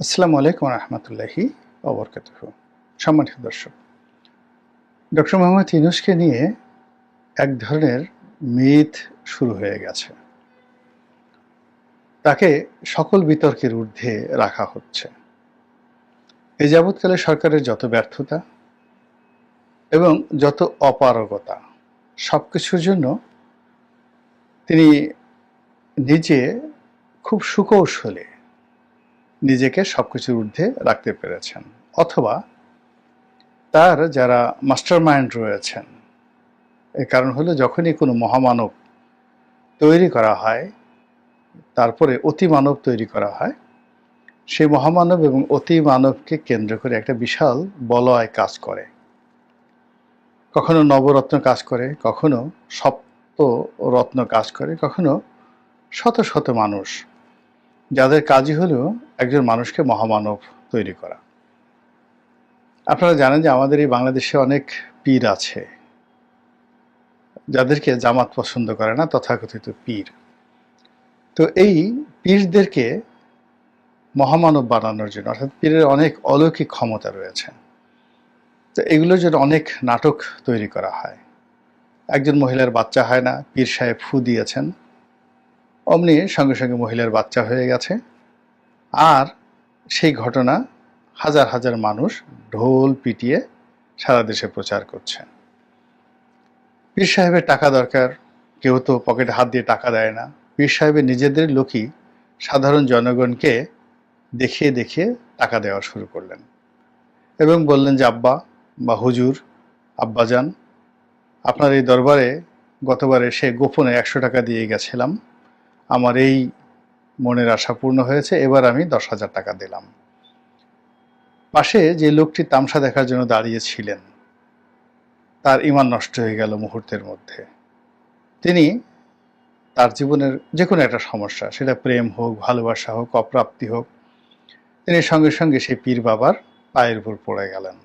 আসসালামু আলাইকুম রহমতুল্লাহি অবরকাত সম্মানিত দর্শক, ডক্টর মোহাম্মদ ইনুসকে নিয়ে এক ধরনের মিথ শুরু হয়ে গেছে। তাকে সকল বিতর্কের ঊর্ধ্বে রাখা হচ্ছে। এ যাবৎকালে সরকারের যত ব্যর্থতা এবং যত অপারগতা সব কিছুর জন্য তিনি নিজে খুব সুকৌশলে নিজেকে সবকিছুর ঊর্ধ্বে রাখতে পেরেছেন। অথবা তার যারা মাস্টার মাইন্ড রয়েছেন, এর কারণ হলো যখনই কোনো মহামানব তৈরি করা হয়, তারপরে অতি মানব তৈরি করা হয় সেই মহামানব এবং অতি মানবকে কেন্দ্র করে একটা বিশাল বলয় কাজ করে। কখনো নবরত্ন কাজ করে, কখনো সপ্ত রত্ন কাজ করে, কখনো শত শত মানুষ যাদের কাজই হলো একজন মানুষকে মহামানব তৈরি করা। আপনারা জানেন যে আমাদের এই বাংলাদেশে অনেক পীর আছে। যাদেরকে জামাত পছন্দ করে না, তথাকথিত পীর। তো এই পীরদেরকে মহামানব বানানোর জন্য, অর্থাৎ পীরের অনেক অলৌকিক ক্ষমতা রয়েছে। তো এগুলোর জন্য অনেক নাটক তৈরি করা হয়। একজন মহিলার বাচ্চা হয় না, পীর সাহেব ফু দিয়েছেন। অমনি সঙ্গে সঙ্গে মহিলার বাচ্চা হয়ে গেছে। আর সেই ঘটনা হাজার হাজার মানুষ ঢোল পিটিয়ে সারা দেশে প্রচার করছে। পীর সাহেবের টাকা দরকার, কেউ তো পকেটে হাত দিয়ে টাকা দেয় না। পীর সাহেবের নিজেদের লোকই সাধারণ জনগণকে দেখিয়ে দেখিয়ে টাকা দেওয়া শুরু করলেন এবং বললেন যে, আব্বা বা হুজুর, আব্বাজান, আপনার এই দরবারে গতবারে সে গোপনে একশো টাকা দিয়ে গেছিলাম। আমার এই মনের আশা পূর্ণ হয়েছে, এবার আমি দশ হাজার টাকা দিলাম। পাশে যে লোকটি তামসা দেখার জন্য দাঁড়িয়েছিলেন তার ইমান নষ্ট হয়ে গেল মুহূর্তের মধ্যে। তিনি তার জীবনের যে কোনো একটা সমস্যা, সেটা প্রেম হোক, ভালোবাসা হোক, অপ্রাপ্তি হোক, তিনি সঙ্গে সঙ্গে সেই পীর বাবার পায়ের উপর পড়ে গেলেন।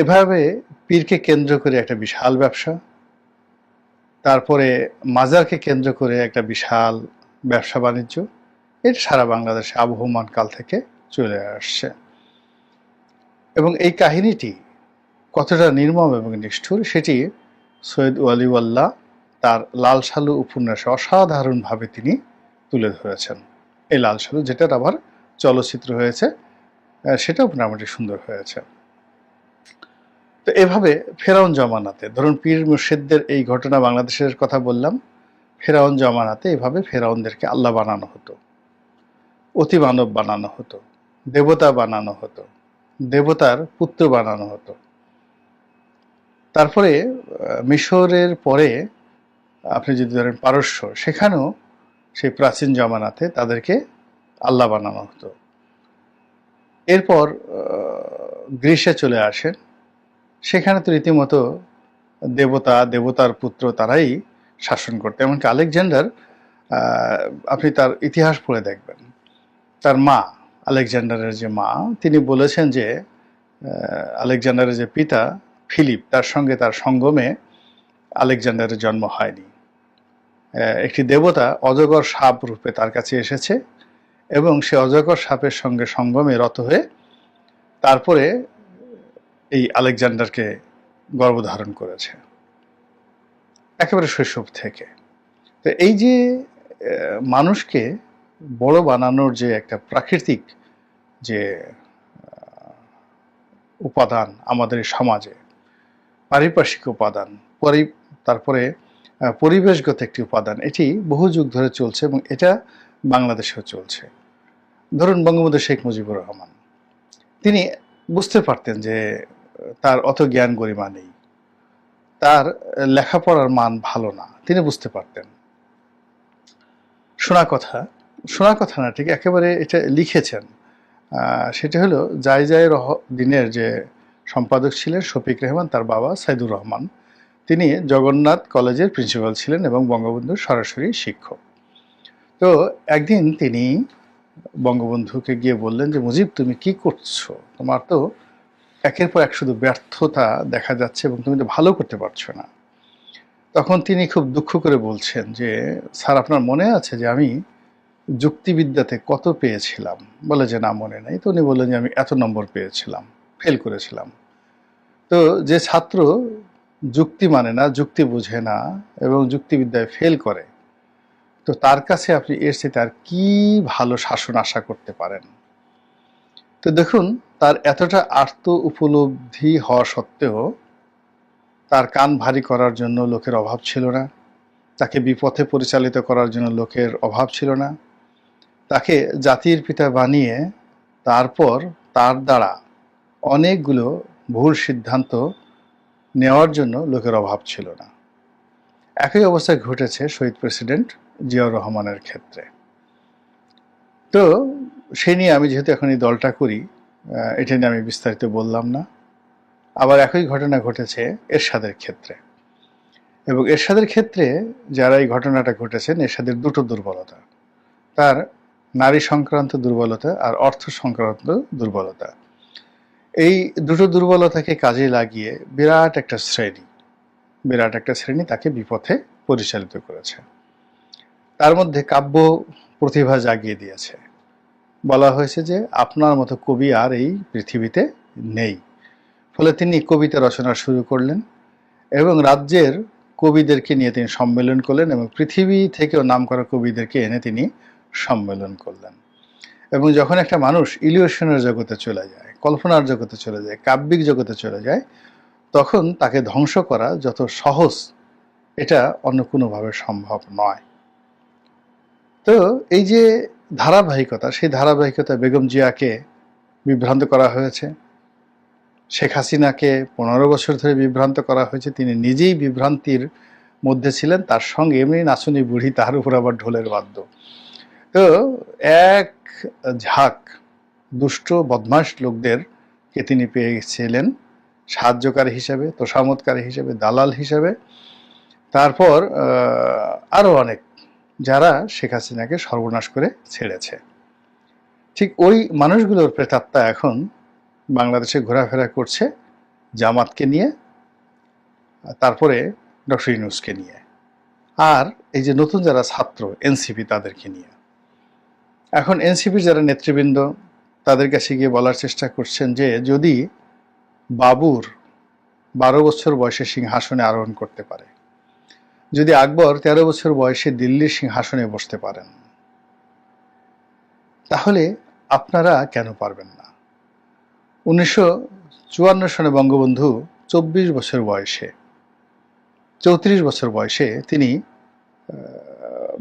এভাবে পীরকে কেন্দ্র করে একটা বিশাল ব্যবসা তারপরে মাজারকে কেন্দ্র করে একটা বিশাল ব্যবসা বাণিজ্য। এটা সারা বাংলাদেশে আবহমান কাল থেকে চলে আসছে। এবং এই কাহিনীটি কতটা নির্মম এবং নিষ্ঠুর সেটি সৈয়দ ওয়ালিউল্লাহ তার লাল সালু উপন্যাসে অসাধারণভাবে তিনি তুলে ধরেছেন। এই লাল সালু যেটার আবার চলচ্চিত্র হয়েছে সেটাও মোটামুটি সুন্দর হয়েছে। তো এভাবে ফেরাউন জমানাতে, ধরুন পীর মুর্শিদদের এই ঘটনা বাংলাদেশের কথা বললাম, ফেরাউন জমানাতে এভাবে ফেরাউনদেরকে আল্লাহ বানানো হতো। অতি মানব বানানো হতো, দেবতা বানানো হতো, দেবতার পুত্র বানানো হতো। তারপরে মিশরের পরে, আপনি যদি ধরেন পারস্য, সেখানেও সেই প্রাচীন জমানাতে তাদেরকে আল্লাহ বানানো হতো। এরপর গ্রীষ্মে চলে আসেন সেখানে তো রীতিমতো দেবতা, দেবতার পুত্র তারাই শাসন করতে। এমনকি আলেকজান্ডার আপনি তার ইতিহাস পড়ে দেখবেন। তার মা, আলেকজান্ডারের যে মা, তিনি বলেছেন যে আলেকজান্ডারের যে পিতা ফিলিপ, তার সঙ্গে তার সঙ্গমে আলেকজান্ডারের জন্ম হয়নি। একটি দেবতা অজগর সাপ রূপে তার কাছে এসেছে এবং সে অজগর সাপের সঙ্গে সঙ্গমে রত হয়ে তারপরে এই আলেকজান্ডারকে গর্ভধারণ করেছে। একেবারে শৈশব থেকে। তো এই যে মানুষকে বড় বানানোর যে একটা প্রাকৃতিক যে উপাদান আমাদের সমাজে, পারিপার্শ্বিক উপাদান, পরি, তারপরে পরিবেশগত একটি উপাদান, এটি বহু যুগ ধরে চলছে এবং এটা বাংলাদেশেও চলছে। ধরুন বঙ্গবন্ধু শেখ মুজিবুর রহমান। তিনি বুঝতে পারতেন যে তার অত জ্ঞান গরিমা নেই। তার লেখাপড়ার মান ভালো না, তিনি বুঝতে পারতেন। শোনা কথা শোনা কথা না, ঠিক একেবারে এটা লিখেছেন। সেটা হলো জায় জায় রহ, দিনের যে সম্পাদক ছিলেন শফিক রহমান, তার বাবা সাইদুর রহমান। তিনি জগন্নাথ কলেজের প্রিন্সিপাল ছিলেন এবং বঙ্গবন্ধুর সরাসরি শিক্ষক। তো একদিন তিনি বঙ্গবন্ধুকে গিয়ে বললেন যে, মুজিব, তুমি কি করছ? তোমার তো একের পর এক শুধু ব্যর্থতা দেখা যাচ্ছে এবং তুমি তো ভালো করতে পারছ না। তখন তিনি খুব দুঃখ করে বলছেন যে, স্যার, আপনার মনে আছে যে আমি যুক্তিবিদ্যাতে কত পেয়েছিলাম? বলে যে, না, মনে নেই। তো উনি বললেন যে, আমি এত নম্বর পেয়েছিলাম, ফেল করেছিলাম। তো যে ছাত্র যুক্তি মানে না, যুক্তি বুঝে না এবং যুক্তিবিদ্যায় ফেল করে, তো তার কাছে আপনি এর চেয়ে আর কি ভালো শাসন আশা করতে পারেন? তো দেখুন, তার এতটা আর্ত উপলব্ধি হওয়া সত্ত্বেও তার কান ভারী করার জন্য লোকের অভাব ছিল না। তাকে বিপথে পরিচালিত করার জন্য লোকের অভাব ছিল না। তাকে জাতির পিতা বানিয়ে তারপর তার দ্বারা অনেকগুলো ভুল সিদ্ধান্ত নেওয়ার জন্য লোকের অভাব ছিল না। একই অবস্থায় ঘটেছে শহীদ প্রেসিডেন্ট জিয়াউর রহমানের ক্ষেত্রে। তো সেই নিয়ে আমি যেহেতু এখন এই দলটা করি এটা নিয়ে আমি বিস্তারিত বললাম না। আবার একই ঘটনা ঘটেছে এরশাদের ক্ষেত্রে। এবং এরশাদের ক্ষেত্রে যারা এই ঘটনাটা ঘটেছেন, এরশাদের দুটো দুর্বলতা। তার নারী সংক্রান্ত দুর্বলতা আর অর্থ সংক্রান্ত দুর্বলতা। এই দুটো দুর্বলতাকে কাজে লাগিয়ে বিরাট একটা শ্রেণি, বিরাট একটা শ্রেণি তাকে বিপথে পরিচালিত করেছে। তার মধ্যে কাব্য প্রতিভা জাগিয়ে দিয়েছে। বলা হয়েছে যে আপনার মতো কবি আর এই পৃথিবীতে নেই। ফলে তিনি কবিতা রচনা শুরু করলেন এবং রাজ্যের কবিদেরকে নিয়ে তিনি সম্মেলন করলেন এবং পৃথিবী থেকেও নাম করা কবিদেরকে এনে তিনি সম্মেলন করলেন। এবং যখন একটা মানুষ ইলিউশনের জগতে চলে যায়, কল্পনার জগতে চলে যায়, কাব্যিক জগতে চলে যায়, তখন তাকে ধ্বংস করা যত সহজ, এটা অন্য কোনোভাবে সম্ভব নয়। তো এই যে ধারাবাহিকতা, সেই ধারাবাহিকতা বেগম জিয়াকে বিভ্রান্ত করা হয়েছে। শেখ হাসিনাকে পনেরো বছর ধরে বিভ্রান্ত করা হয়েছে। তিনি নিজেই বিভ্রান্তির মধ্যে ছিলেন, তার সঙ্গে এমনি নাচুনি বুড়ি তার উপর আবার ঢোলের বাদ্য। তো এক ঝাঁক দুষ্ট বদমাস লোকদেরকে তিনি পেয়েছিলেন সাহায্যকারী হিসেবে তোষামতকারী হিসেবে, দালাল হিসেবে। তারপর আরও অনেক যারা শেখ হাসিনাকে সর্বনাশ করে ছেড়েছে। ঠিক ওই মানুষগুলোর প্রেতাত্মা এখন বাংলাদেশে ঘোরাফেরা করছে জামাতকে নিয়ে, তারপরে ডক্টর ইউনুসকে নিয়ে, আর এই যে নতুন যারা ছাত্র এনসিপি তাদেরকে নিয়ে। এখন এনসিপির যারা নেতৃবৃন্দ, তাদের কাছে গিয়ে বলার চেষ্টা করছেন যে যদি বাবুর বারো বছর বয়সে সিংহাসনে আরোহণ করতে পারে যদি আকবর তেরো বছর বয়সে দিল্লির সিংহাসনে বসতে পারেন, তাহলে আপনারা কেন পারবেন না? উনিশশো চুয়ান্ন সনে বঙ্গবন্ধু চব্বিশ বছর বয়সে, চৌত্রিশ বছর বয়সে তিনি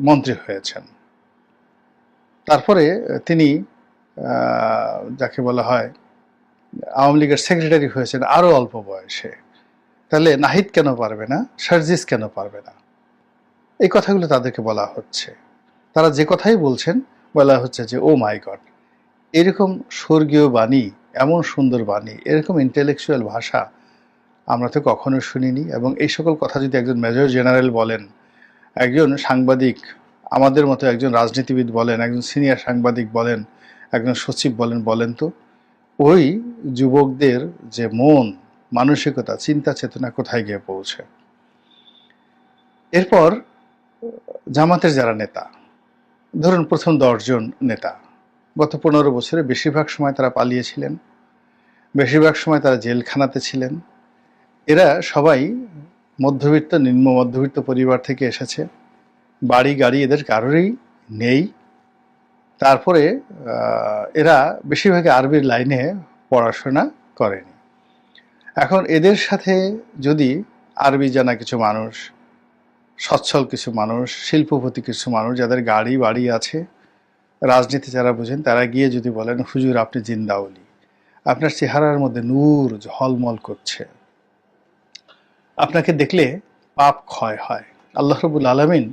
মন্ত্রী হয়েছেন। তারপরে তিনি যাকে বলা হয় আওয়ামী লীগের সেক্রেটারি হয়েছেন আরও অল্প বয়সে। তাহলে নাহিদ কেন পারবে না? সার্জিস কেন পারবে না? এই কথাগুলো তাদেরকে বলা হচ্ছে। তারা যে কথাই বলছেন, বলা হচ্ছে যে ও মাই গড এরকম স্বর্গীয় বাণী, এমন সুন্দর বাণী, এরকম ইন্টেলেকচুয়াল ভাষা আমরা তো কখনো শুনিনি এবং এই সকল কথা যদি একজন মেজর জেনারেল বলেন, একজন সাংবাদিক, আমাদের মতো একজন রাজনীতিবিদ বলেন, একজন সিনিয়র সাংবাদিক বলেন, একজন সচিব বলেন বলেন তো, ওই যুবকদের যে মন মানসিকতা, চিন্তা চেতনা কোথায় গিয়ে পৌঁছে? এরপর জামাতের যারা নেতা, ধরুন প্রথম দশজন নেতা, গত পনেরো বছরে বেশিরভাগ সময় তারা পালিয়েছিলেন, বেশিরভাগ সময় তারা জেলখানাতে ছিলেন। এরা সবাই মধ্যবিত্ত, নিম্ন মধ্যবিত্ত পরিবার থেকে এসেছে। বাড়ি গাড়ি এদের কারোরই নেই। তারপরে এরা বেশিরভাগই আরবির লাইনে পড়াশোনা করেনি। এখন এদের সাথে যদি আরবি জানা কিছু মানুষ, সচ্ছল কিছু মানুষ, শিল্পপতি কিছু মানুষ যাদের গাড়ি বাড়ি আছে, রাজনীতি যারা বোঝেন, তারা গিয়ে যদি বলেন, হুজুর, আপনি জিন্দাউলি। আপনার চেহারার মধ্যে নূর ঝলমল করছে। আপনাকে দেখলে পাপ ক্ষয় হয়। আল্লাহ রবুল আলমিন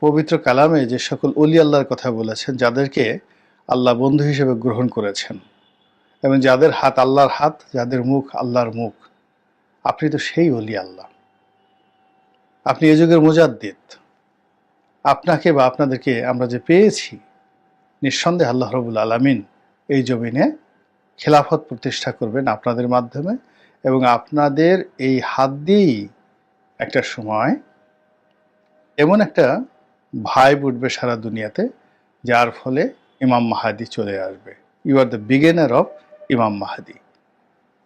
পবিত্র কালামে যে সকল অলি আল্লাহর কথা বলেছেন, যাদেরকে আল্লাহ বন্ধু হিসেবে গ্রহণ করেছেন। এবং যাদের হাত আল্লাহর হাত, যাদের মুখ আল্লাহর মুখ। আপনি তো সেই অলি আল্লাহ। আপনি এ যুগের মুজাদ্দিদ। আপনাকে বা আপনাদেরকে আমরা যে পেয়েছি, নিঃসন্দেহে আল্লাহ রবুল আলমিন এই জমিনে খেলাফত প্রতিষ্ঠা করবেন আপনাদের মাধ্যমে এবং আপনাদের এই হাত দিয়েই একটা সময় এমন একটা ভাই উঠবে সারা দুনিয়াতে, যার ফলে ইমাম মাহাদি চলে আসবে। You are the beginner of Imam Mahdi.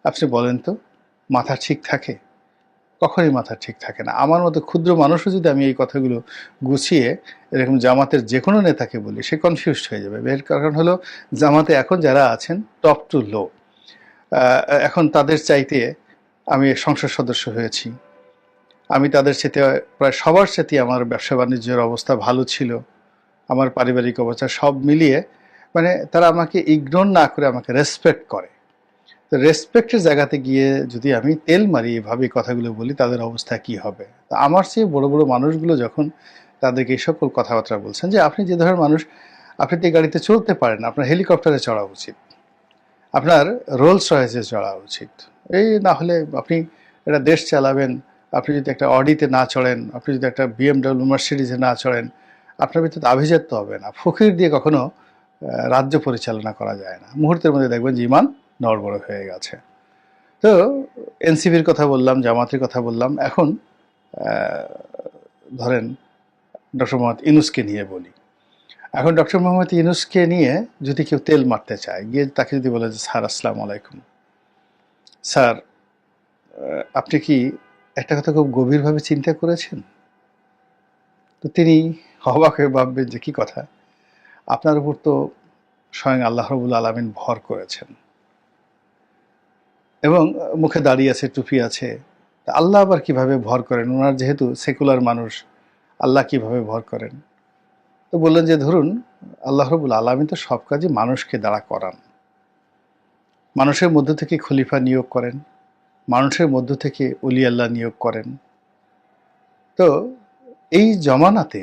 আপনি বলেন তো, মাথা ঠিক থাকে? কখনই মাথা ঠিক থাকে না। আমার মতো ক্ষুদ্র মানুষও যদি আমি এই কথাগুলো গুছিয়ে এরকম জামাতের যে কোনো নেতাকে বলি, সে কনফিউজড হয়ে যাবে। এর কারণ হলো, জামাতে এখন যারা আছেন টপ টু লো এখন তাদের চাইতে আমি সংসদ সদস্য হয়েছি। আমি তাদের সাথে প্রায় সবার সাথে আমার ব্যবসা বাণিজ্যের অবস্থা ভালো ছিল। আমার পারিবারিক অবস্থা সব মিলিয়ে মানে তারা আমাকে ইগনোর না করে আমাকে রেসপেক্ট করে। তো রেসপেক্টের জায়গাতে গিয়ে যদি আমি তেল মারি এভাবে কথাগুলো বলি, তাদের অবস্থা কি হবে? তো আমার চেয়ে বড় বড় মানুষগুলো যখন তাদেরকে এই সকল কথাবার্তা বলছেন যে, আপনি যে ধরনের মানুষ, আপনি তো গাড়িতে চলতে পারেন আপনার হেলিকপ্টারে চড়া উচিত। আপনার রোলস রয়েসে চড়া উচিত। এই না হলে আপনি একটা দেশ চালাবেন, আপনি যদি একটা অডিতে না চড়েন, আপনি যদি একটা বিএমডাব্লিউ মার্সিডিজে না চড়েন, আপনার ভিতরে আভিজাত্য হবে না। ফকির দিয়ে কখনো রাজ্য পরিচালনা করা যায় না। মুহূর্তের মধ্যে দেখবেন যে ইমান নড়বড় হয়ে গেছে। তো এনসিপির কথা বললাম, জামাতের কথা বললাম। এখন ধরেন ডক্টর মোহাম্মদ ইনুসকে নিয়ে বলি। এখন ডক্টর মোহাম্মদ ইনুসকে নিয়ে যদি কেউ তেল মারতে চায়, গিয়ে তাকে যদি বলে যে, স্যার, আসসালাম আলাইকুম। স্যার আপনি কি একটা কথা খুব গভীরভাবে চিন্তা করেছেন? তো তিনি অবাক হয়ে ভাববেন যে, কি কথা? আপনার উপর তো স্বয়ং আল্লাহ রবুল আলমিন ভর করেছেন। এবং মুখে দাড়ি আছে, টুপি আছে আল্লাহ আবার কীভাবে ভর করেন? ওনার যেহেতু সেকুলার মানুষ, আল্লাহ কীভাবে ভর করেন? তো বললেন যে, ধরুন, আল্লাহ রবুল আলমিন তো সব কাজে মানুষকে দাঁড়া করান। মানুষের মধ্য থেকে খলিফা নিয়োগ করেন, মানুষের মধ্য থেকে অলি আল্লাহ নিয়োগ করেন। তো এই জমানাতে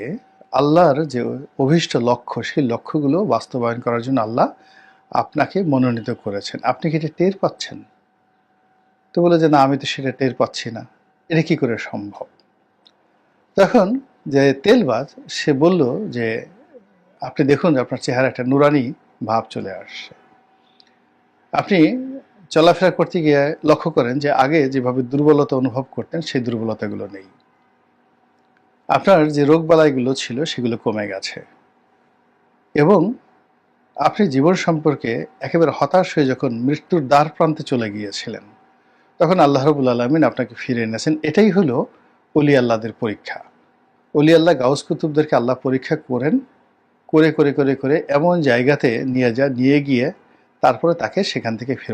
আল্লাহর যে অভীষ্ট লক্ষ্য, সেই লক্ষ্যগুলো বাস্তবায়ন করার জন্য আল্লাহ আপনাকে মনোনীত করেছেন। আপনি কি এটা টের পাচ্ছেন? তো বলে যে, না, আমি তো সেটা টের পাচ্ছি না। এটা কি করে সম্ভব? তখন যে তেলবাজ, সে বলল যে, আপনি দেখুন যে আপনার চেহারা একটা নুরানি ভাব চলে আসছে। আপনি চলাফেরা করতে গিয়ে লক্ষ্য করেন যে, আগে যেভাবে দুর্বলতা অনুভব করতেন, সেই দুর্বলতাগুলো নেই। আপনার যে রোগবালাইগুলো ছিল সেগুলো কমে গেছে। এবং আপনি জীবন সম্পর্কে একেবারে হতাশ হয়ে যখন মৃত্যুর দ্বার প্রান্তে চলে গিয়েছিলেন, তখন আল্লাহ রবুল আলমিন আপনাকে ফিরে এনেছেন। এটাই হলো অলি আল্লাহদের পরীক্ষা। অলি আল্লাহ গাউস কুতুবদেরকে আল্লাহ পরীক্ষা করেন, করে করে করে করে এমন জায়গাতে নিয়ে যা, নিয়ে গিয়ে তারপরে তাকে সেখান থেকে ফেরত